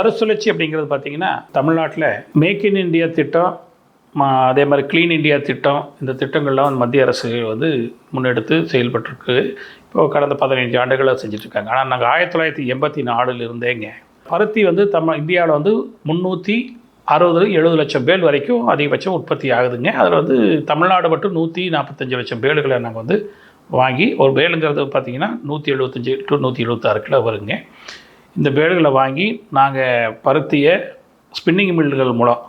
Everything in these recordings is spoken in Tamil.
மறுசுழற்சி அப்படிங்கிறது பார்த்தீங்கன்னா தமிழ்நாட்டில் மேக் இன் இந்தியா திட்டம் அதே மாதிரி க்ளீன் இந்தியா திட்டம் இந்த திட்டங்கள்லாம் வந்து மத்திய அரசு வந்து முன்னெடுத்து செயல்பட்டிருக்கு. இப்போ கடந்த பதினைஞ்சு ஆண்டுகளாக செஞ்சுட்ருக்காங்க. ஆனால் நாங்கள் ஆயிரத்தி தொள்ளாயிரத்தி எண்பத்தி நாலில் இருந்தேங்க பருத்தி வந்து தமிழ் இந்தியாவில் வந்து முந்நூற்றி அறுபது எழுபது லட்சம் பேல் வரைக்கும் அதிகபட்சம் உற்பத்தி ஆகுதுங்க. அதில் வந்து தமிழ்நாடு மட்டும் நூற்றி நாற்பத்தஞ்சு லட்சம் பேலுகளை நாங்கள் வந்து வாங்கி ஒரு பேலுங்கிறது பார்த்தீங்கன்னா நூற்றி எழுபத்தஞ்சி டு நூற்றி எழுபத்தாறு கிலோ வருங்க. இந்த பேடுகளை வாங்கி நாங்கள் பருத்தியை ஸ்பின்னிங் மில்லுகள் மூலம்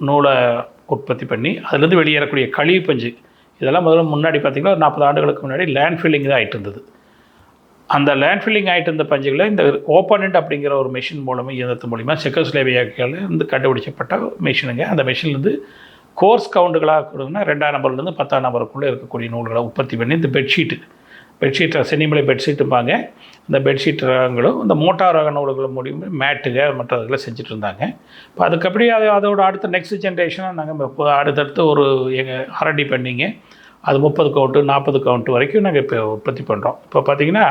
நூலை உற்பத்தி பண்ணி அதுலேருந்து வெளியேறக்கூடிய கழிவு பஞ்சு இதெல்லாம் முதல்ல முன்னாடி பார்த்திங்கன்னா ஒரு நாற்பது ஆண்டுகளுக்கு முன்னாடி லேண்ட் ஃபில்லிங் தான் ஆகிட்டு இருந்தது. அந்த லேண்ட் ஃபில்லிங் ஆகிட்டு இருந்த பஞ்சுகளை இந்த ஓப்பனண்ட் அப்படிங்கிற ஒரு மிஷின் மூலமாக இயந்திரத்து மூலிமா செக்கோஸ்லேவியாக்கள் இருந்து கண்டுபிடிச்சப்பட்ட மிஷினுங்க அந்த மிஷின்லேருந்து கோர்ஸ் கவுண்டுகளாக கொடுங்கன்னா ரெண்டாம் நம்பர்லேருந்து பத்தாம் நம்பருக்குள்ளே இருக்கக்கூடிய நூல்களை உற்பத்தி பண்ணி இந்த பெட்ஷீட்டு பெட்ஷீட் சென்னிமலை பெட்ஷீட்டுப்பாங்க இந்த பெட்ஷீட் ரகங்களும் இந்த மோட்டார் ரக நூல்களும் முடியும் மேட்டுக மற்றதுகளை செஞ்சுட்டு இருந்தாங்க இப்போ அதுக்கப்புறம் அது அதோட அடுத்த நெக்ஸ்ட் ஜென்ரேஷனாக நாங்கள் இப்போ அடுத்தடுத்து ஒரு எங்கள் ஆர்என்டி பண்ணிங்க. அது முப்பது கவுண்ட்டு நாற்பது கவுண்ட்டு வரைக்கும் நாங்கள் இப்போ உற்பத்தி பண்ணுறோம் இப்போ பார்த்தீங்கன்னா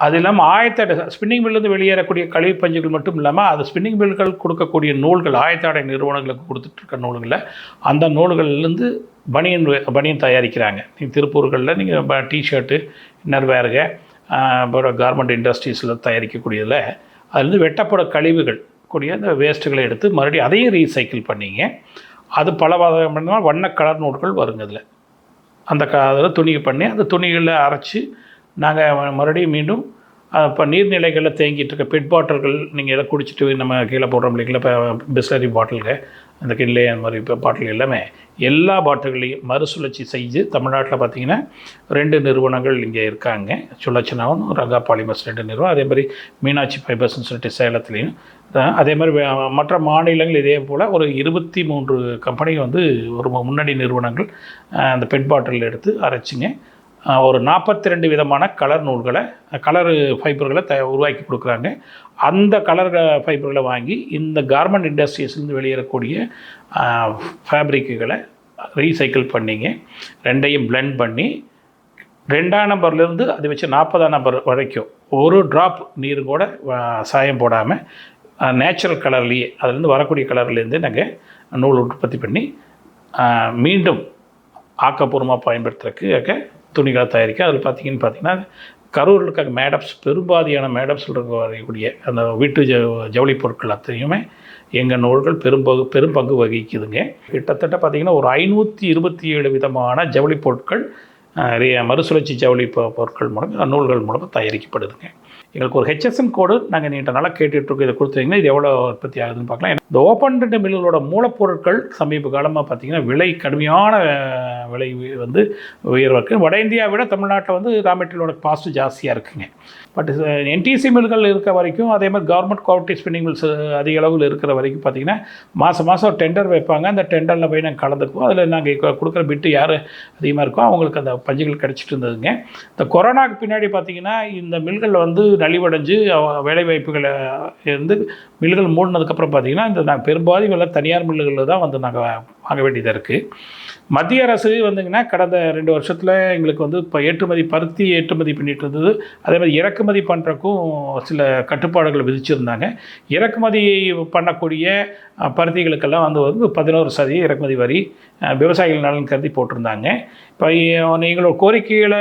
அது இல்லாமல் ஆயத்தாடை ஸ்பின்னிங் மில்லேருந்து வெளியேறக்கூடிய கழிவு பஞ்சுகள் மட்டும் இல்லாமல் அது ஸ்பின்னிங் மில்கள் கொடுக்கக்கூடிய நூல்கள் ஆயத்தாடை நிறுவனங்களுக்கு கொடுத்துட்ருக்க நூல்களை அந்த நூல்கள்லேருந்து பனியன் பனியன் தயாரிக்கிறாங்க. நீங்கள் திருப்பூர்களில் நீங்கள் டிஷர்ட்டு இன்னர்வேருக அப்புறம் கார்மெண்ட் இண்டஸ்ட்ரீஸில் தயாரிக்கக்கூடியதில் அதுலேருந்து வெட்டப்பட கழிவுகள் கூடிய அந்த வேஸ்ட்டுகளை எடுத்து மறுபடியும் அதையும் ரீசைக்கிள் பண்ணிங்க. அது பல வகையான வண்ண கலர் நூல்கள் வருங்க அதில். அந்த க அதில் துணி பண்ணி அந்த துணிகளில் அரைச்சி நாங்கள் மறுபடியும் மீண்டும் இப்போ நீர்நிலைகளில் தேங்கிட்டு இருக்க பெட் பாட்டில்கள் நீங்கள் எதை குடிச்சிட்டு நம்ம கீழே போடுறோம் இல்லைங்களா? இப்போ பிஸ்லரி பாட்டில்கள் அந்த கிண்லே அந்த மாதிரி இப்போ பாட்டில் எல்லாமே எல்லா பாட்டில்களையும் மறுசுழற்சி செஞ்சு தமிழ்நாட்டில் பார்த்தீங்கன்னா ரெண்டு நிறுவனங்கள் இங்கே இருக்காங்க. சுழச்சனாவும் ரங்கா பாலிமர்ஸ் ரெண்டு நிறுவனம் அதே மாதிரி மீனாட்சி ஃபைபர்ஸ்னு சொல்லிட்டு சேலத்துலேயும் அதே மாதிரி மற்ற மாநிலங்கள் இதே போல் ஒரு இருபத்தி மூன்று கம்பெனி வந்து ஒரு முன்னணி நிறுவனங்கள் அந்த பெட் பாட்டில் எடுத்து அரைச்சிங்க. ஒரு நாற்பத்தி ரெண்டு விதமான கலர் நூல்களை கலர் ஃபைபர்களை த உருவாக்கி கொடுக்குறாங்க. அந்த கலர் ஃபைபர்களை வாங்கி இந்த கார்மெண்ட் இண்டஸ்ட்ரீஸ்லேருந்து வெளியேறக்கூடிய ஃபேப்ரிக்குகளை ரீசைக்கிள் பண்ணிங்க. ரெண்டையும் பிளெண்ட் பண்ணி ரெண்டாம் நம்பர்லேருந்து அது வச்சு நாற்பதாம் நம்பர் வரைக்கும் ஒரு ட்ராப் நீர் கூட சாயம் போடாமல் நேச்சுரல் கலர்லேயே அதுலேருந்து வரக்கூடிய கலர்லேருந்து நாங்கள் நூல் உற்பத்தி பண்ணி மீண்டும் ஆக்கப்பூர்வமாக பயன்படுத்துறதுக்கு துணிகளை தயாரிக்க அதில் பார்த்தீங்கன்னு பார்த்தீங்கன்னா கரூரில் இருக்க மேடப்ஸ் பெரும்பாதியான மேடப்ஸில் இருக்க வரக்கூடிய அந்த வீட்டு ஜ ஜவுளி பொருட்கள் அத்தனையுமே எங்கள் நூல்கள் பெரும்பகு பெரும்பங்கு வகிக்குதுங்க. கிட்டத்தட்ட பார்த்தீங்கன்னா ஒரு ஐநூற்றி இருபத்தி ஏழு விதமான ஜவுளி பொருட்கள் அஹ், மறுசுழற்சி ஜவுளி பொ- பொருட்கள் மூலம் நூல்கள் மூலமாக தயாரிக்கப்படுதுங்க. எங்களுக்கு ஒரு ஹெச்எஸ்என் கோடு நாங்கள் நீண்ட நாளாக கேட்டுட்ருக்கோம். இதை கொடுத்தீங்கன்னா இது எவ்வளோ உற்பத்தி ஆகுதுன்னு பார்க்கலாம். இந்த ஓப்பன் ரெண்டு மில்லுகளோட மூலப்பொருட்கள் சமீப காலமாக பார்த்தீங்கன்னா விலை கடுமையான விலை வந்து உயர்வாக இருக்குது வட இந்தியாவை விட தமிழ்நாட்டில் வந்து ரா மெட்டீரியலோட ஜாஸ்தியாக இருக்குங்க. பட் என்டிசி uh, மில்கள் இருக்க வரைக்கும் அதே மாதிரி கவர்மெண்ட் குவாலிட்டி ஸ்பின்னிங் மில்ஸ் அதிக அளவில் இருக்கிற வரைக்கும் பார்த்தீங்கன்னா மாதம் மாதம் டெண்டர் வைப்பாங்க. அந்த டெண்டரில் போய் நாங்கள் கலந்துக்குவோம். அதில் நாங்கள் கொடுக்குற பிட்டு யார் அதிகமாக இருக்கோ அவங்களுக்கு அந்த பஞ்சுகள் கிடச்சிட்டு இருந்ததுங்க. இந்த கொரோனாக்கு பின்னாடி பார்த்திங்கன்னா இந்த மில்கள் வந்து நலிவடைஞ்சு வேலைவாய்ப்புகளை இருந்து மில்கள் மூடினதுக்கப்புறம் பார்த்திங்கன்னா இந்த நாங்கள் பெரும்பாலும் வேலை தனியார் மில்லுகளில் தான் வந்து நாங்கள் வாங்க வேண்டியதாக இருக்குது மத்திய அரசு வந்துங்கன்னா கடந்த ரெண்டு வருஷத்தில் எங்களுக்கு வந்து இப்போ ஏற்றுமதி பருத்தி ஏற்றுமதி பண்ணிட்டு இருந்தது. அதே மாதிரி இறக்குமதி பண்ணுறக்கும் சில கட்டுப்பாடுகள் விதிச்சிருந்தாங்க. இறக்குமதி பண்ணக்கூடிய பருத்திகளுக்கெல்லாம் வந்து வந்து பதினோரு சதவீத இறக்குமதி வரி விவசாயிகள் நலன் கருதி போட்டிருந்தாங்க. இப்போ எங்களோட கோரிக்கைகளை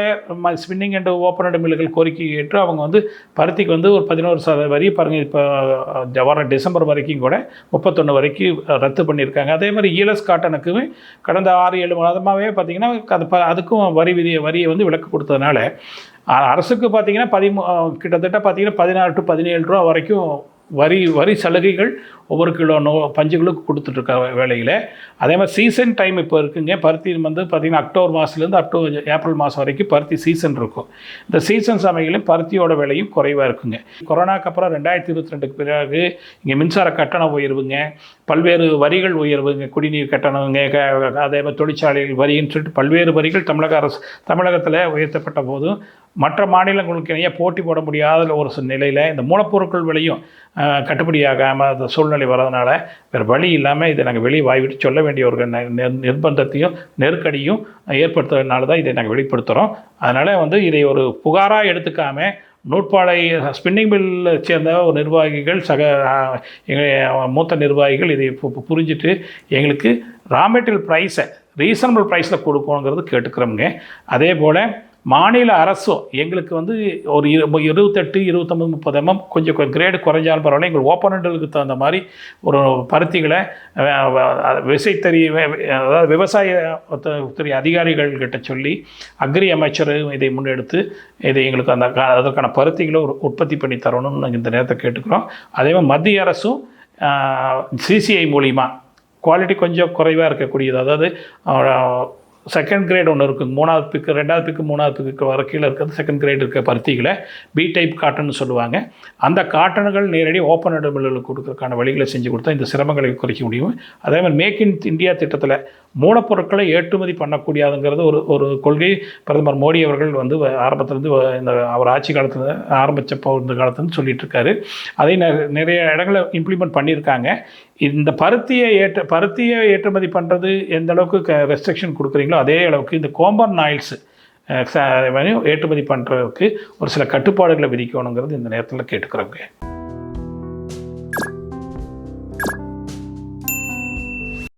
ஸ்பின்னிங் அண்ட் ஓப்பன் அண்ட் மில்லுகள் கோரிக்கை ஏற்று அவங்க வந்து பருத்திக்கு வந்து ஒரு பதினோரு சதவீத வரி பாருங்கள் இப்போ வர டிசம்பர் வரைக்கும் கூட முப்பத்தொன்று வரைக்கும் ரத்து பண்ணியிருக்காங்க. அதே மாதிரி ஈலஸ் காட்டனுக்குமே கடந்த ஆறு ஏழு மாதமாகவே பார்த்தீங்கன்னா அது ப அதுக்கும் வரி விதியை வரியை வந்து விலக்கு கொடுத்ததுனால அரசுக்கு பார்த்தீங்கன்னா பதிமூ கிட்டத்தட்ட பார்த்தீங்கன்னா பதினாறு டு பதினேழு ரூபா வரைக்கும் வரி வரி சலுகைகள் ஒவ்வொரு கிலோ நோ பஞ்சுகளுக்கு கொடுத்துட்ருக்க வேலையில். அதே மாதிரி சீசன் டைம் இப்போ இருக்குங்க. பருத்தி வந்து பார்த்திங்கன்னா அக்டோபர் மாதத்துலேருந்து அக்டோபர் ஏப்ரல் மாதம் வரைக்கும் பருத்தி சீசன் இருக்கும். இந்த சீசன் சமயங்களும் பருத்தியோட விலையும் குறைவாக இருக்குங்க. கொரோனாக்கு அப்புறம் ரெண்டாயிரத்தி இருபத்தி ரெண்டுக்கு பிறகு இங்கே மின்சார கட்டணம் உயர்வுங்க. பல்வேறு வரிகள் உயர்வுங்க. குடிநீர் கட்டணங்க அதே மாதிரி தொழிற்சாலைகள் வரின்னு சொல்லிட்டு பல்வேறு வரிகள் தமிழக அரசு தமிழகத்தில் உயர்த்தப்பட்ட போதும் மற்ற மாநிலங்களுக்கு இணைய போட்டி போட முடியாத ஒரு நிலையில் இந்த மூலப்பொருட்கள் விலையும் கட்டுப்படியாகாமல் அந்த சூழ்நிலை வரதுனால வேறு வழி இல்லாமல் இதை நாங்கள் வெளியே வாய்விட்டு சொல்ல வேண்டிய ஒரு நிர்பந்தத்தையும் நெருக்கடியும் ஏற்படுத்துறதுனால தான் இதை நாங்கள் வெளிப்படுத்துகிறோம் அதனால் வந்து இதை ஒரு புகாராக எடுத்துக்காமல் நூற்பாலை ஸ்பின்னிங் மில்லை சேர்ந்த ஒரு நிர்வாகிகள் சக எங்கள் மூத்த நிர்வாகிகள் இதை பு- புரிஞ்சுட்டு எங்களுக்கு ரா மெட்டீரியல் ப்ரைஸை ரீசனபிள் ப்ரைஸில் கொடுக்கணுங்கிறது கேட்டுக்கிறோமுங்க. அதே போல் மாநில அரசும் எங்களுக்கு வந்து ஒரு இரு இருபத்தெட்டு இருபத்தொம்பது முப்பது எம்எம் கொஞ்சம் கிரேடு குறைஞ்சாலும் பரவாயில்ல. எங்கள் ஓப்பனண்டுகளுக்கு தகுந்த மாதிரி ஒரு பருத்திகளை விசைத்தறி வே- அதாவது விவசாய துறை அதிகாரிகள்கிட்ட சொல்லி அக்ரி அமைச்சரும் இதை முன்னெடுத்து இதை எங்களுக்கு அந்த அதற்கான பருத்திகளை ஒரு உற்பத்தி பண்ணி தரணும்னு நாங்கள் இந்த நேரத்தை கேட்டுக்கிறோம். அதே மாதிரி மத்திய அரசும் சிசிஐ மூலிமா குவாலிட்டி கொஞ்சம் குறைவாக இருக்கக்கூடியது. அதாவது செகண்ட் கிரேட் ஒன்று இருக்குது மூணாவது பிக்கு ரெண்டாவது பிக்கு மூணாவது பிக்கு வர கீழே இருக்கிறது செகண்ட் கிரேட் இருக்க பருத்திகளை பி டைப் காட்டன் சொல்லுவாங்க. அந்த காட்டன்கள் நேரடி ஓப்பன் மில்லுகளுக்கு கொடுக்கறதுக்கான வழிகளை செஞ்சு கொடுத்தா இந்த சிரமங்களை குறைக்க முடியும். அதே மாதிரி மேக் இன் இந்தியா திட்டத்தில் மூலப்பொருட்களை ஏற்றுமதி பண்ணக்கூடியதுங்கிறது ஒரு ஒரு கொள்கை. பிரதமர் மோடி அவர்கள் வந்து வ- வ- இந்த அவர் ஆட்சி காலத்தில் ஆரம்பித்த இந்த காலத்துலேருந்து சொல்லிட்டு இருக்காரு. அதை நிறைய இடங்களை இம்ப்ளிமெண்ட் பண்ணியிருக்காங்க. இந்த பருத்தியை ஏற்ற பருத்தியை ஏற்றுமதி பண்ணுறது எந்த அளவுக்கு க ரெஸ்ட்ரிக்ஷன் கொடுக்குறீங்களோ அதே அளவுக்கு இந்த கோம்பன் ஆயில்ஸு ஏற்றுமதி பண்ணுறதுக்கு ஒரு சில கட்டுப்பாடுகளை விதிக்கணுங்கிறது இந்த நேரத்தில் கேட்டுக்கிறோங்க.